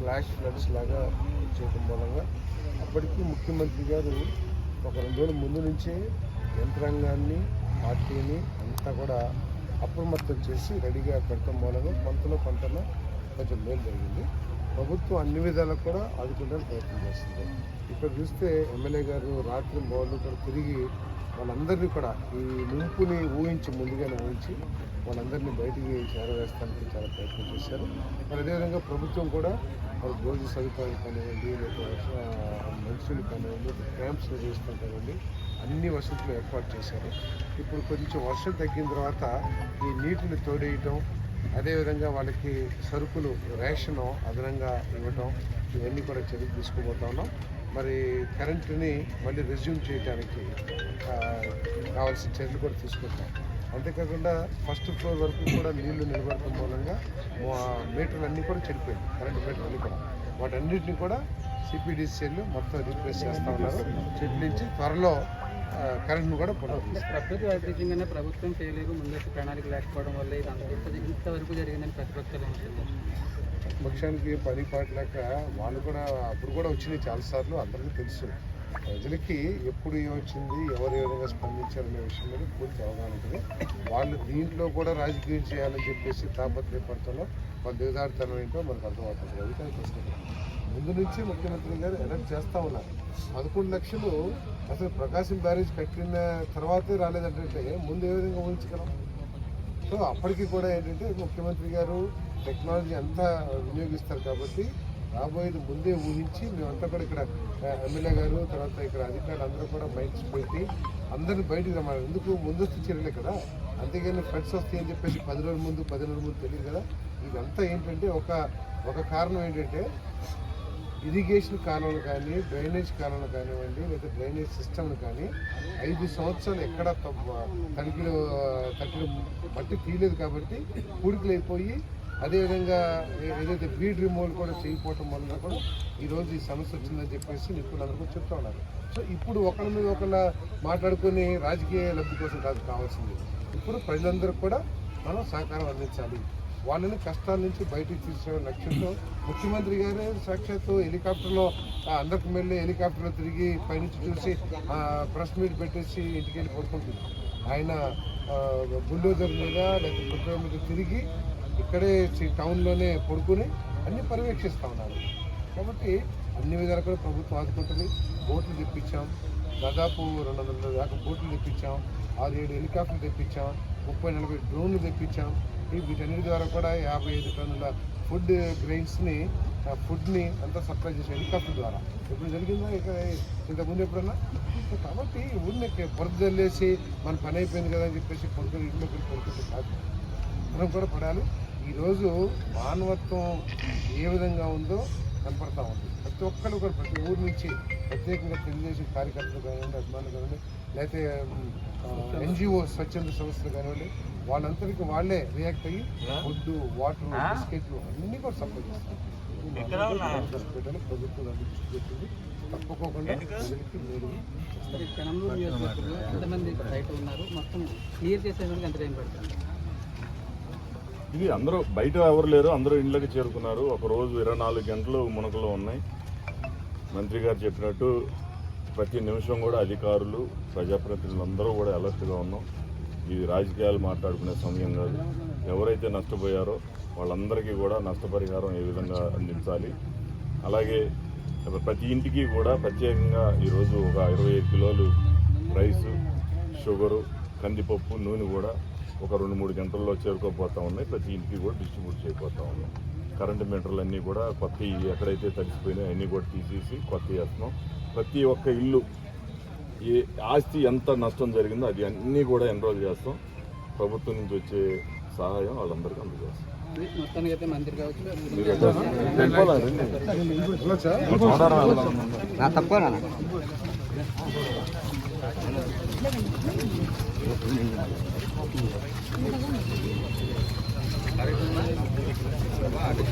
Flash floods లాగా చేయడం మూలంగా అప్పటికీ ముఖ్యమంత్రి గారు ఒక రెండు రోజుల ముందు నుంచే యంత్రాంగాన్ని పార్టీని అంతా కూడా అప్రమత్తం చేసి రెడీగా పెడతాం మూలంగా కొంతలో కొంతలో కొంచెం మేలు జరిగింది. ప్రభుత్వం అన్ని విధాలకు కూడా ఆదుకోవడానికి ప్రయత్నం చేస్తుంది. ఇక్కడ చూస్తే ఎమ్మెల్యే గారు రాత్రి మోళ్ళు కూడా తిరిగి వాళ్ళందరినీ కూడా ఈ ముంపుని ఊహించి ముందుగానే ఊహించి వాళ్ళందరినీ బయటికి చేరవేస్తానికి చాలా ప్రయత్నం చేశారు. మరి అదేవిధంగా ప్రభుత్వం కూడా వాళ్ళ భోజన సదుపాయాలు కానివ్వండి లేకపోతే మనుషులు కానివ్వండి క్యాంప్స్ నిర్వహిస్తాం కానివ్వండి అన్ని వసతులు ఏర్పాటు చేశారు. ఇప్పుడు కొంచెం వర్షం తగ్గిన తర్వాత ఈ నీటిని తోడేయటం అదేవిధంగా వాళ్ళకి సరుకులు రేషను అదనంగా ఇవ్వటం ఇవన్నీ కూడా చర్యలు తీసుకుపోతా ఉన్నాం. మరి కరెంటుని మళ్ళీ రెజ్యూమ్ చేయడానికి కావాల్సిన చర్యలు కూడా తీసుకుంటాం అంతేకాకుండా ఫస్ట్ ఫ్లోర్ వరకు కూడా నీళ్ళు నిలబడటం మూలంగా మా- మీటర్లు అన్నీ కూడా చెడిపోయింది కరెంటు మీటర్లు అన్నీ కూడా. వాటన్నిటిని కూడా సిపిడిసిఎల్ మొత్తం రీప్లేస్ చేస్తూ ఉన్నారు. చెట్లించి త్వరలో కరెంట్ను కూడా ప్రకృతి వైపరీత్యంగానే ప్రభుత్వం చేయలేదు. ముందస్తు ప్రణాళిక లేకపోవడం వల్ల ఇది ఇంతవరకు జరిగిందని ప్రతిపక్షాలు పక్షానికి పని పాటలేక వాళ్ళు కూడా అప్పుడు కూడా వచ్చినాయి చాలాసార్లు. అందరికీ తెలుసు. ప్రజలకి ఎప్పుడు ఏమొచ్చింది ఎవరు ఏ విధంగా స్పందించారనే విషయం మీద పూర్తి అవగాహన ఉంటుంది. వాళ్ళు దీంట్లో కూడా రాజకీయం చేయాలని చెప్పేసి తాపత్రయపడతాలో వాళ్ళ దిగదారితనం ఏంటో మనకు అర్థమవుతుంది. అందుకని ప్రశ్న. ముందు నుంచి ముఖ్యమంత్రి గారు ఎలక్ట్ చేస్తూ ఉన్నారు. పదకొండు లక్షలు అసలు ప్రకాశం బ్యారేజ్ కట్టిన తర్వాతే రాలేదంటే ముందు ఏ విధంగా ఊహించగలం? సో అప్పటికి కూడా ఏంటంటే ముఖ్యమంత్రి గారు టెక్నాలజీ అంతా వినియోగిస్తారు కాబట్టి రాబోయేది ముందే ఊహించి మేమంతా కూడా ఇక్కడ ఎమ్మెల్యే గారు తర్వాత ఇక్కడ అధికారులు అందరూ కూడా మైండ్స్ పెట్టి అందరిని బయటికి రమ్మన్నారు. ఎందుకు? ముందస్తు చర్యలే కదా. అంతేగాని ఫ్లడ్స్ వస్తాయని చెప్పేసి పది రోజుల ముందు పది రోజుల ముందు తెలియదు కదా. ఇదంతా ఏంటంటే ఒక ఒక కారణం ఏంటంటే ఇరిగేషన్ కాలువలు కానీ డ్రైనేజ్ కాలువలు కానివ్వండి లేదా డ్రైనేజ్ సిస్టమ్లు కానీ ఐదు సంవత్సరాలు ఎక్కడ తడికిలో తగ్గిన మట్టి తీయలేదు కాబట్టి పూడికలు అయిపోయి అదేవిధంగా ఏదైతే బీడ్ రిమూవల్ కూడా చేయకపోవటం వలన కూడా ఈరోజు ఈ సమస్య వచ్చిందని చెప్పేసి నిపుణులందరూ కూడా చెప్తా ఉన్నారు. సో ఇప్పుడు ఒకళ్ళ మీద ఒకళ్ళ మాట్లాడుకుని రాజకీయ లబ్ధి కోసం కాదు కావాల్సింది. ఇప్పుడు ప్రజలందరూ కూడా మనం సహకారం అందించాలి. వాళ్ళని కష్టాల నుంచి బయటికి తీసుకునే లక్ష్యంతో ముఖ్యమంత్రి గారే సాక్షాత్తు హెలికాప్టర్లో అందరికి వెళ్ళి హెలికాప్టర్లో తిరిగి పైనుంచి చూసి ప్రెస్ మీట్ పెట్టేసి ఇంటికి వెళ్ళి పడుకుంటుంది ఆయన బుల్డోజర్ మీద లేకపోతే మీద తిరిగి ఇక్కడే టౌన్లోనే పడుకుని అన్ని పర్యవేక్షిస్తూ ఉన్నారు. కాబట్టి అన్ని విధాలు కూడా ప్రభుత్వం ఆదుకుంటుంది. బోట్లు తెప్పించాం. దాదాపు రెండు వందల దాకా బోట్లు తెప్పించాం. ఆరు ఏడు హెలికాప్టర్లు తెప్పించాం. ముప్పై నలభై డ్రోన్లు తెప్పించాం. వీటన్నిటి ద్వారా కూడా యాభై ఐదు టన్నుల ఫుడ్ గ్రెయిన్స్ని ఫుడ్ని అంతా సప్లై చేసే హెలికాప్టర్ ద్వారా. ఎప్పుడు జరిగిందా ఇక్కడ ఇంతకుముందు ఎప్పుడన్నా? కాబట్టి ఊరిని బురద జల్లేసి మన పని అయిపోయింది కదా అని చెప్పేసి పడుకొని ఇంట్లో వెళ్ళి పడుకుంటే కాదు. మనం కూడా పడాలి. ఈరోజు మానవత్వం ఏ విధంగా ఉందో కనపడతా ఉంది. ప్రతి ఒక్కరు కూడా ప్రతి ఊరు నుంచి ప్రత్యేకంగా తెలుగుదేశం కార్యకర్తలు కానివ్వండి అభిమానులు కానివ్వండి లేకపోతే ఎన్జిఓ స్వచ్ఛంద సంస్థలు కానివ్వండి వాళ్ళందరికీ వాళ్ళే రియాక్ట్ అయ్యి ఫుడ్ వాటర్ బిస్కెట్లు అన్నీ కూడా సప్లై చేస్తారు. హాస్పిటల్ ప్రభుత్వం అందించి తప్పుకోకుండా నియోజకవర్గంలో ఎంతమంది బయట ఉన్నారు? మొత్తం క్లియర్ చేసేందుకు ఎంత టైం పడుతుంది? ఇది అందరూ బయట ఎవరు లేరు అందరూ ఇండ్లకి చేరుకున్నారు. ఒక రోజు ఇరవై నాలుగు గంటలు మునకలో ఉన్నాయి. మంత్రి గారు చెప్పినట్టు ప్రతి నిమిషం కూడా అధికారులు ప్రజాప్రతినిధులు అందరూ కూడా అలర్ట్గా ఉన్నాం. ఇది రాజకీయాలు మాట్లాడుకునే సమయం కాదు. ఎవరైతే నష్టపోయారో వాళ్ళందరికీ కూడా నష్టపరిహారం ఏ విధంగా అందించాలి. అలాగే ప్రతి ఇంటికి కూడా ప్రత్యేకంగా ఈరోజు ఒక ఇరవై కిలోలు రైసు షుగరు కందిపప్పు నూనె కూడా ఒక రెండు మూడు గంటల్లో చేరుకోపోతా ఉన్నాయి. ప్రతి ఇంటికి కూడా డిస్ట్రిబ్యూట్ చేయబోతా ఉన్నాం. కరెంటు మీటర్లు అన్నీ కూడా కొత్త ఎక్కడైతే తడిసిపోయినాయో అన్నీ కూడా తీసేసి కొత్త వేస్తున్నాం ప్రతి ఒక్క ఇల్లు ఏ ఆస్తి ఎంత నష్టం జరిగిందో అది అన్నీ కూడా ఎన్రోల్ చేస్తాం. ప్రభుత్వం నుంచి వచ్చే సహాయం వాళ్ళందరికీ అందజేస్తాం. మొత్తానికి なるほど。